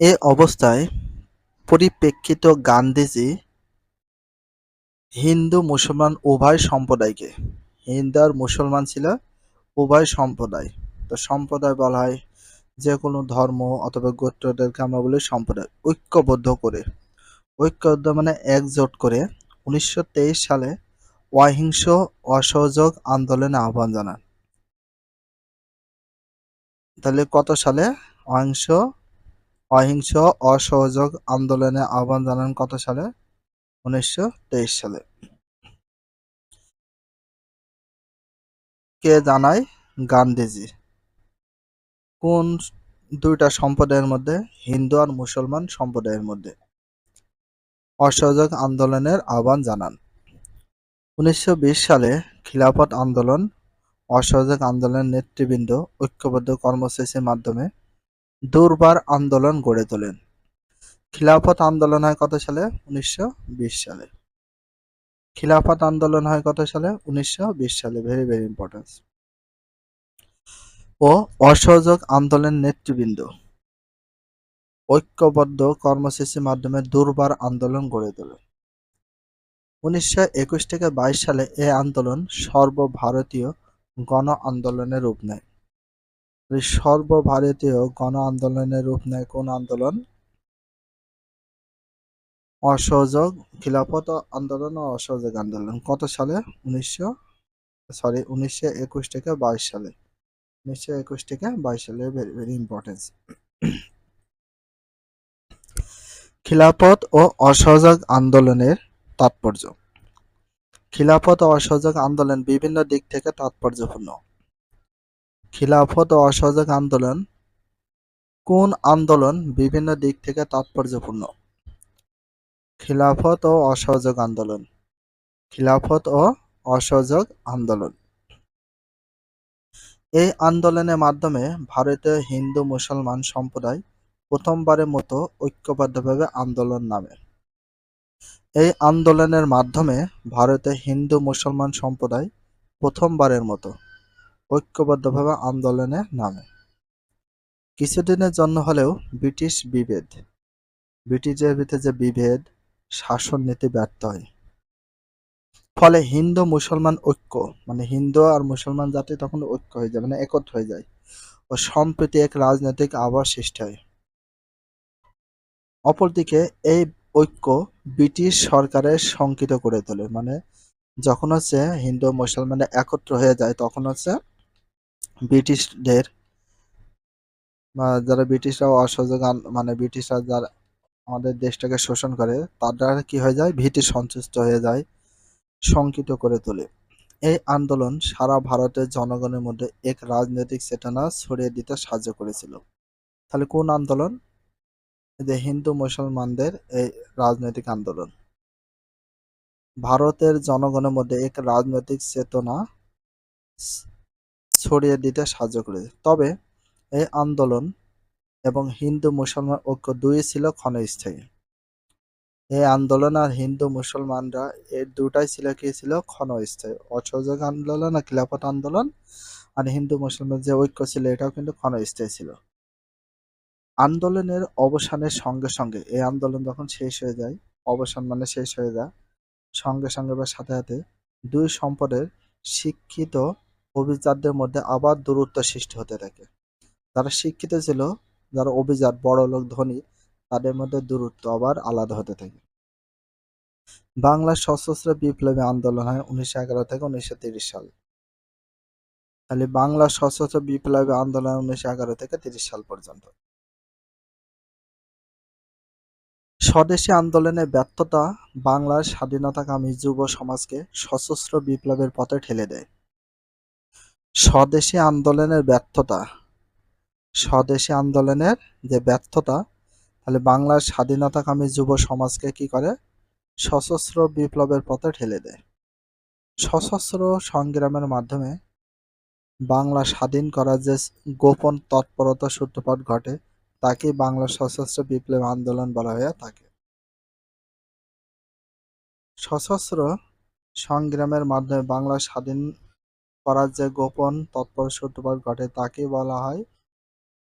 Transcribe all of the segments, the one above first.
এ অবস্থায় পরিপ্রেক্ষিত গান্ধীজি হিন্দু মুসলমান উভয় সম্প্রদায়কে, হিন্দু আর মুসলমান ছিল উভয় সম্প্রদায়। তো সম্প্রদায় বলা হয় যে কোনো ধর্ম অথবা গোত্রদেরকে আমরা বলি সম্প্রদায়, ঐক্যবদ্ধ করে। ঐক্যবদ্ধ মানে একজোট করে উনিশশো তেইশ সালে অহিংস অসহযোগ আন্দোলনে আহ্বান জানান। তাহলে কত সালে? অহিংস অহিংস অসহযোগ আন্দোলনে আহ্বান জানান কত সালে? উনিশশো তেইশ সালে। কে জানায় গান্ধীজি? কোন দুইটা সম্প্রদায়ের মধ্যে? হিন্দু আর মুসলমান সম্প্রদায়ের মধ্যে। অসহযোগ আন্দোলনের আহ্বান জানান। উনিশশো বিশ সালে খিলাফত আন্দোলন, অসহযোগ আন্দোলনের নেতৃবৃন্দ, ঐক্যবদ্ধ কর্মসূচির মাধ্যমে দুর্বার আন্দোলন গড়ে তোলেন। খিলাফত আন্দোলন হয় কত সালে? উনিশশো বিশ সালে। খিলাফত আন্দোলন হয় কত সালে? উনিশশো বিশ সালে। ভেরি ভেরি ইম্পর্টেন্স ও অসহযোগ আন্দোলনের নেতৃবৃন্দ। ঐক্যবদ্ধ কর্মসূচির মাধ্যমে দুর্বার আন্দোলন গড়ে তোলে। উনিশশো একুশ থেকে বাইশ সালে এ আন্দোলন সর্বভারতীয় গণ আন্দোলনের রূপ নেয়। সর্বভারতীয় গণ আন্দোলনের রূপ নেয় কোন আন্দোলন? অসহযোগ, খিলাফত, আন্দোলন ও অসহযোগ আন্দোলন। কত সালে? উনিশশো সরি উনিশশো একুশ থেকে বাইশ সালে। উনিশশো একুশ থেকে বাইশ সালে ভেরি ভেরি ইম্পর্টেন্স খিলাফত ও অসহযোগ আন্দোলনের তাৎপর্য। খিলাফত ও অসহযোগ আন্দোলন বিভিন্ন দিক থেকে তাৎপর্যপূর্ণ। খিলাফত ও অসহযোগ আন্দোলন কোন আন্দোলন বিভিন্ন দিক থেকে তাৎপর্যপূর্ণ? খিলাফত ও অসহযোগ আন্দোলন। খিলাফত ও অসহযোগ আন্দোলন। এই আন্দোলনের মাধ্যমে ভারতীয় হিন্দু মুসলমান সম্প্রদায় প্রথমবারের মতো ঐক্যবদ্ধভাবে আন্দোলন নামে। এই আন্দোলনের মাধ্যমে ভারতে হিন্দু মুসলমান সম্প্রদায় প্রথমবারের মতো ঐক্যবদ্ধভাবে আন্দোলনে নামে। কিছুদিনের জন্য হলেও ব্রিটিশ বিভেদ, ব্রিটিশের ভিতরে যে বিভেদ, শাসন নীতি ব্যর্থ হয়। ফলে হিন্দু মুসলমান ঐক্য মানে হিন্দু আর মুসলমান জাতি তখন ঐক্য হয়ে যায় মানে একত্র হয়ে যায় ও সম্প্রতি এক রাজনৈতিক আবার সৃষ্টি হয়। অপরদিকে এই ঐক্য ব্রিটিশ সরকারের শঙ্কিত করে তোলে মানে যখন হচ্ছে হিন্দু মুসলমান একত্র হয়ে যায়, তখন হচ্ছে ব্রিটিশদের বা যারা ব্রিটিশরা অসহযোগ মানে ব্রিটিশরা যারা আমাদের দেশটাকে শোষণ করে, তারা কি হয়ে যায়? ভীতি সন্তুষ্ট হয়ে যায়, শঙ্কিত করে তোলে। এই আন্দোলন সারা ভারতের জনগণের মধ্যে এক রাজনৈতিক চেতনা ছড়িয়ে দিতে সাহায্য করেছিল। তাহলে কোন আন্দোলন? যে হিন্দু মুসলমানদের এই রাজনৈতিক আন্দোলন। ভারতের জনগণের মধ্যে এক রাজনৈতিক চেতনা ছড়িয়ে দিতে সাহায্য করেছে। তবে এই আন্দোলন এবং হিন্দু মুসলমান ঐক্য দুই ছিল ক্ষণস্থায়ী। এই আন্দোলন আর হিন্দু মুসলমানরা এর দুটাই ছিল কি ছিল? ক্ষণস্থায়ী। অসহযোগ আন্দোলন আর খিলাফত আন্দোলন আর হিন্দু মুসলমান যে ঐক্য ছিল, এটাও কিন্তু ক্ষণস্থায়ী ছিল। আন্দোলনের অবসানের সঙ্গে সঙ্গে, এই আন্দোলন যখন শেষ হয়ে যায়, অবসান মানে শেষ হয়ে যায়, সঙ্গে সঙ্গে বা সাথে সাথে দুই সম্পদের শিক্ষিত অভিজাতদের মধ্যে আবার দূরত্ব সৃষ্টি হতে থাকে। যারা শিক্ষিত ছিল, যারা অভিজাত, বড় লোক, ধনী, তাদের মধ্যে দূরত্ব আবার আলাদা হতে থাকে। বাংলা সশস্ত্র বিপ্লবী আন্দোলন হয় উনিশশো এগারো থেকে উনিশশো তিরিশ সাল। তাহলে বাংলা সশস্ত্র বিপ্লবী আন্দোলন উনিশশো এগারো থেকে তিরিশ সাল পর্যন্ত। স্বদেশী আন্দোলনের ব্যর্থতা বাংলার স্বাধীনতাকামী যুব সমাজকে সশস্ত্র বিপ্লবের পথে ঠেলে দেয়। স্বদেশী আন্দোলনের ব্যর্থতা। স্বদেশী আন্দোলনের যে ব্যর্থতা, তাহলে বাংলার স্বাধীনতাকামী যুব সমাজকে কি করে? সশস্ত্র বিপ্লবের পথে ঠেলে দেয়। সশস্ত্র সংগ্রামের মাধ্যমে বাংলা স্বাধীন করার যে গোপন তৎপরতা সূত্রপাত ঘটে তাকে বাংলা সশস্ত্র বিপ্লব আন্দোলন বলা হয়ে থাকে? সশস্ত্র সংগ্রামের মাধ্যমে বাংলা স্বাধীন করার যে গোপন তৎপর সূত্রপাত ঘটে তাকে বলা হয়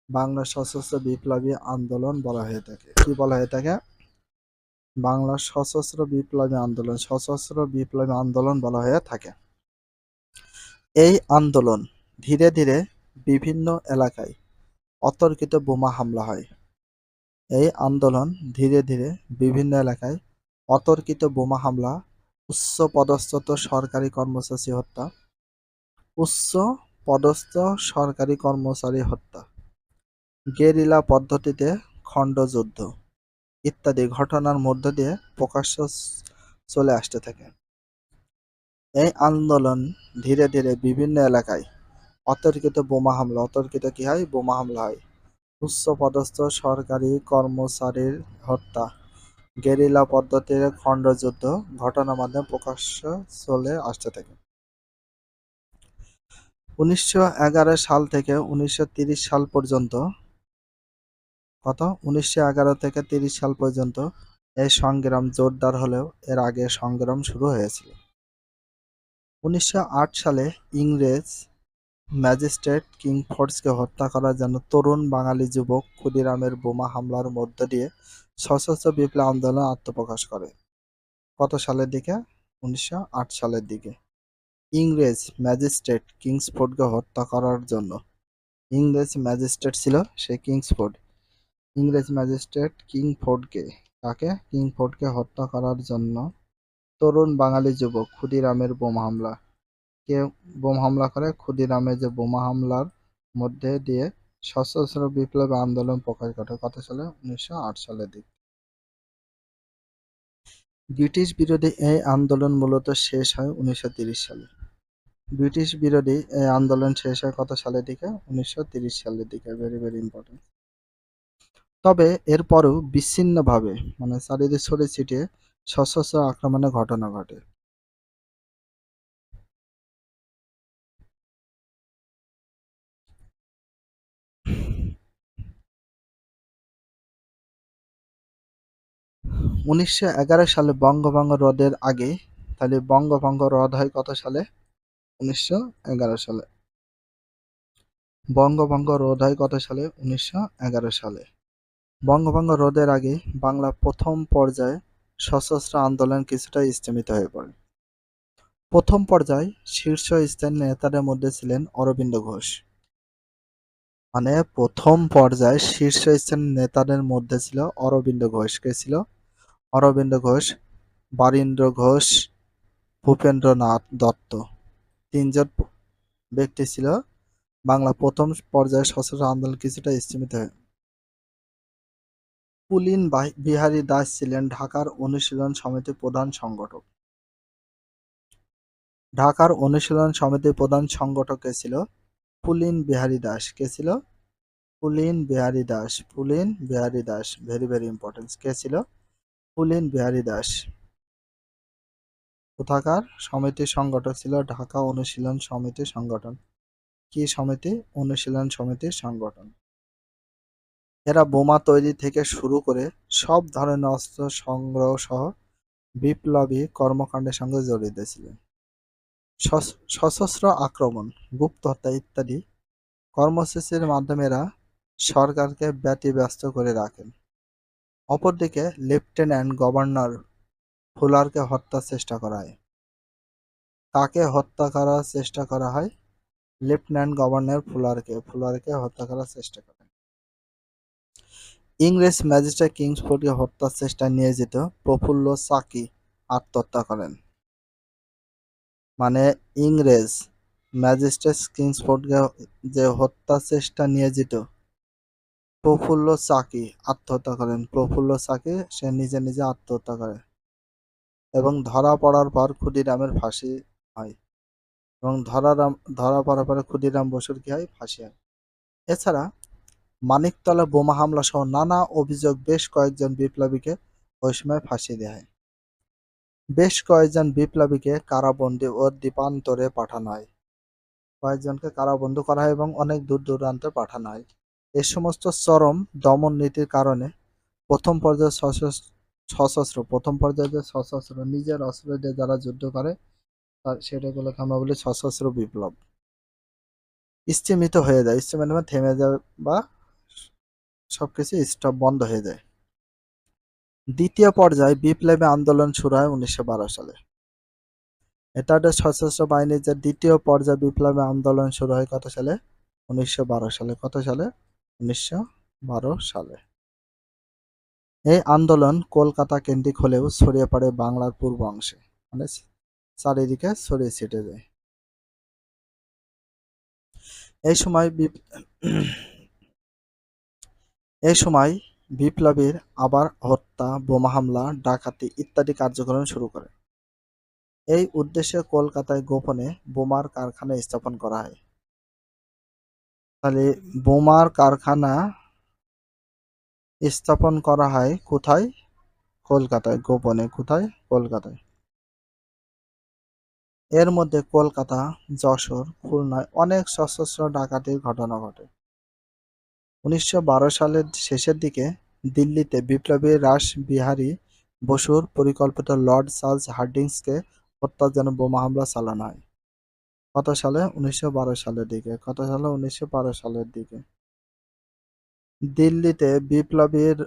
বাংলা সশস্ত্র বিপ্লবী আন্দোলন বলা হয়ে থাকে। কি বলা হয়ে থাকে? বাংলা সশস্ত্র বিপ্লবী আন্দোলন, সশস্ত্র বিপ্লবী আন্দোলন বলা হয়ে থাকে। এই আন্দোলন ধীরে ধীরে বিভিন্ন এলাকায় অতর্কিত বোমা হামলা হয়। এই আন্দোলন ধীরে ধীরে বিভিন্ন এলাকায় অতর্কিত বোমা হামলা উচ্চ পদস্থ সরকারি কর্মচারী হত্যা উচ্চ পদস্থ সরকারি কর্মচারী হত্যা, গেরিলা পদ্ধতিতে খণ্ডযুদ্ধ ইত্যাদি ঘটনার মধ্য দিয়ে প্রকাশ্য চলে আসতে থাকে। এই আন্দোলন ধীরে ধীরে বিভিন্ন এলাকায় অতর্কিত বোমা হামলা, অতর্কিত কি হয়? বোমা হামলা হয়। উচ্চ পদস্থ সরকারি কর্মচারীর হত্যা, গেরিলা পদ্ধতির খণ্ডযুদ্ধ ঘটনার মাধ্যমে প্রকাশ্য চলে আসতে থাকে। উনিশশো এগারো সাল থেকে উনিশশো সাল পর্যন্ত, কত? উনিশশো এগারো থেকে তিরিশ সাল পর্যন্ত এই সংগ্রাম জোরদার হলেও এর আগে সংগ্রাম শুরু হয়েছিল। উনিশশো আট সালে ইংরেজ ম্যাজিস্ট্রেট কিং ফোর্সকে হত্যা করার জন্য তরুণ বাঙালি যুবক ক্ষুদিরামের বোমা হামলার মধ্য দিয়ে সশস্ত্র বিপ্লব আন্দোলন আত্মপ্রকাশ করে। কত সালের দিকে? উনিশশো আট সালের দিকে। ইংরেজ ম্যাজিস্ট্রেট কিংসফোর্ডকে হত্যা করার জন্য। ইংরেজ ম্যাজিস্ট্রেট ছিল সে কিংসফোর্ড। ইংরেজ ম্যাজিস্ট্রেট কিংফোর্ডকে, তাকে কিংফোর্ডকে হত্যা করার জন্য তরুণ বাঙালি যুবক ক্ষুদিরামের বোমা হামলা। কে বোমা হামলা করে ক্ষুদিরামের যে বোমা হামলার মধ্যে দিয়ে সশস্ত্র বিপ্লবী আন্দোলন প্রকাশ ঘটে, কত সালে? উনিশশো সালের দিকে। ব্রিটিশ বিরোধী এই আন্দোলন মূলত শেষ হয় উনিশশো সালে। ব্রিটিশ বিরোধী এই আন্দোলন শেষ হয় কত সালের দিকে? উনিশশো সালের দিকে। ভেরি ভেরি ইম্পর্টেন্ট তবে এরপরও বিচ্ছিন্নভাবে মানে চারিদিকে ছড়িয়ে ছিটিয়ে সশস্ত্র আক্রমণের ঘটনা ঘটে। উনিশশো এগারো সালে বঙ্গভঙ্গ রদের আগে, তাহলে বঙ্গভঙ্গ রদ হয় কত সালে? উনিশশো এগারো সালে। বঙ্গভঙ্গ রোধ হয় কত সালে? উনিশশো এগারো সালে। বঙ্গভঙ্গ রোধের আগে বাংলা প্রথম পর্যায়ে সশস্ত্র আন্দোলন কিছুটা স্থমিত হয়ে পড়ে। প্রথম পর্যায়ে শীর্ষ স্থানীয় নেতাদের মধ্যে ছিলেন অরবিন্দ ঘোষ। মানে প্রথম পর্যায়ে শীর্ষ স্থানীয় নেতাদের মধ্যে ছিল অরবিন্দ ঘোষ। কে ছিল? অরবিন্দ ঘোষ, বারীন্দ্র ঘোষ, ভূপেন্দ্রনাথ দত্ত। তিনজন ব্যক্তি ছিল। বাংলা প্রথম পর্যায়ে সশস্ত্র আন্দোলন কিছুটা স্থমিত হয়। পুলিন বিহারী দাস ছিলেন ঢাকার অনুশীলন সমিতির প্রধান সংগঠক। ঢাকার অনুশীলন সমিতির প্রধান সংগঠক কে ছিল? পুলিন বিহারী দাস। কে ছিল? Pulin Bihari Das. Pulin Bihari Das. Very very importance কে ছিল? পুলিন বিহারী দাস। কোথাকার সমিতির সংগঠন ছিল ঢাকা অনুশীলন সমিতির সংগঠন। কি সমিতি? অনুশীলন সমিতির সংগঠন। এরা বোমা তৈরি থেকে শুরু করে সব ধরনের অস্ত্র সংগ্রহ সহ বিপ্লবী কর্মকাণ্ডের সঙ্গে জড়িত ছিলেন। সশস্ত্র আক্রমণ গুপ্ত হত্যা ইত্যাদি কর্মসূচির মাধ্যমে এরা সরকারকে ব্যতিব্যস্ত করে রাখেন। অপরদিকে লেফটেন্যান্ট গভর্নর ফুলারকে হত্যার চেষ্টা করা হয় তাকে হত্যা করার চেষ্টা করা হয়, লেফটেন্যান্ট গভর্নর ফুলারকে ফুলারকে হত্যা করার চেষ্টা করেন ইংরেজ ম্যাজিস্ট্রেট কিংসফোর্ডকে হত্যার চেষ্টায় নিয়োজিত প্রফুল্ল সাকি আত্মহত্যা করেন। মানে ইংরেজ ম্যাজিস্ট্রেট কিংসফোর্ডকে যে হত্যা চেষ্টা নিয়োজিত প্রফুল্ল চাকি আত্মহত্যা করেন। প্রফুল্ল চাকি সে নিজে নিজে আত্মহত্যা করে। এবং ধরা পড়ার পর ক্ষুদিরামের ফাঁসি হয়। এবং ধরারাম ধরা পড়ার পরে ক্ষুদিরাম বসুর কি হয়? ফাঁসি হয়। এছাড়া মানিকতলা বোমা হামলা সহ নানা অভিযোগ বেশ কয়েকজন বিপ্লবীকে ওই সময় ফাঁসি দেওয়া হয়। বেশ কয়েকজন বিপ্লবীকে কারাবন্দি ও দ্বীপান্তরে পাঠানো হয়। কয়েকজনকে কারাবন্দী করা হয় এবং অনেক দূর দূরান্তে পাঠানো হয়। এ সমস্ত চরম দমন নীতির কারণে প্রথম পর্যায়ে সশস্ত্র প্রথম পর্যায়ে সশস্ত্র, নিজের অস্ত্র দিয়ে যারা যুদ্ধ করে, তার সেটাগুলোকে আমরা বলি সশস্ত্র বিপ্লব। স্থিমিত হয়ে যায়। স্থিমিত মানে থেমে যায় বা সবকিছু স্টপ বন্ধ হয়ে যায়। দ্বিতীয় পর্যায়ে বিপ্লবী আন্দোলন শুরু হয় উনিশশো বারো সালে। এটা একটা সশস্ত্র বাহিনীর যে দ্বিতীয় পর্যায়ে বিপ্লবী আন্দোলন শুরু হয় কত সালে? উনিশশো বারো সালে। কত সালে? উনিশশো বারো সালে। এই আন্দোলন কলকাতা কেন্দ্রিক হলেও ছড়িয়ে পড়ে বাংলার পূর্ব অংশে। মানে চারিদিকে ছড়িয়ে ছিটে যায় এই সময় এই সময় বিপ্লবীর আবার হত্যা, বোমা হামলা, ডাকাতি ইত্যাদি কার্যক্রম শুরু করে। এই উদ্দেশ্যে কলকাতায় গোপনে বোমার কারখানা স্থাপন করা হয়। তাহলে বোমার কারখানা স্থাপন করা হয় কোথায়? কলকাতায়, গোপনে কোথায়? কলকাতায়। এর মধ্যে কলকাতা, যশোর, খুলনায় অনেক সশস্ত্র ডাকাতির ঘটনা ঘটে। উনিশশো বারো সালের শেষের দিকে দিল্লিতে বিপ্লবী রাস বিহারী বসুর পরিকল্পিত লর্ড চার্লস হার্ডিংসকে হত্যার জন্য বোমা হামলা চালানো হয়। কত সালে? উনিশশো বারো সালের দিকে। কত সালে? উনিশশো বারো সালের দিকে। দিল্লিতে বিপ্লবীর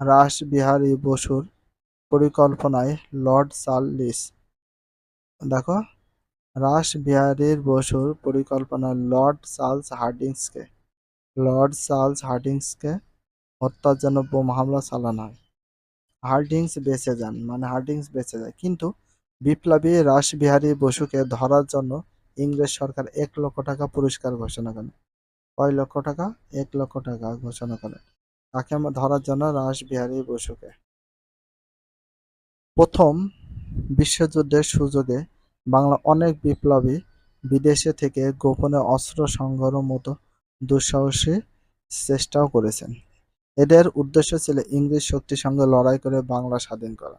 রাস বিহারী বসুর পরিকল্পনায় লর্ড চার্লিস দেখো রাস বিহারীর বসুর পরিকল্পনায় লর্ড চার্লস হার্ডিংসকে, লর্ড চার্লস হার্ডিংসকে হত্যার জন্য বোমা হামলা চালানো হয়। হার্ডিংস বেঁচে যান মানে হার্ডিংস বেঁচে যায়। কিন্তু বিপ্লবী রাসবিহারী বসুকে ধরার জন্য ইংরেজ সরকার এক লক্ষ টাকা পুরস্কার ঘোষণা করে। কয় লক্ষ টাকা? এক লক্ষ টাকা ঘোষণা করে। তাকে আমরা ধরার জন্য রাসবিহারী বসুকে। প্রথম বিশ্বযুদ্ধের সুযোগে বাংলা অনেক বিপ্লবী বিদেশে থেকে গোপনে অস্ত্র সংগ্রহ মতো দুঃসাহসী চেষ্টাও করেছেন। এদের উদ্দেশ্য ছিল ইংরেজ শক্তির সঙ্গে লড়াই করে বাংলা স্বাধীন করা।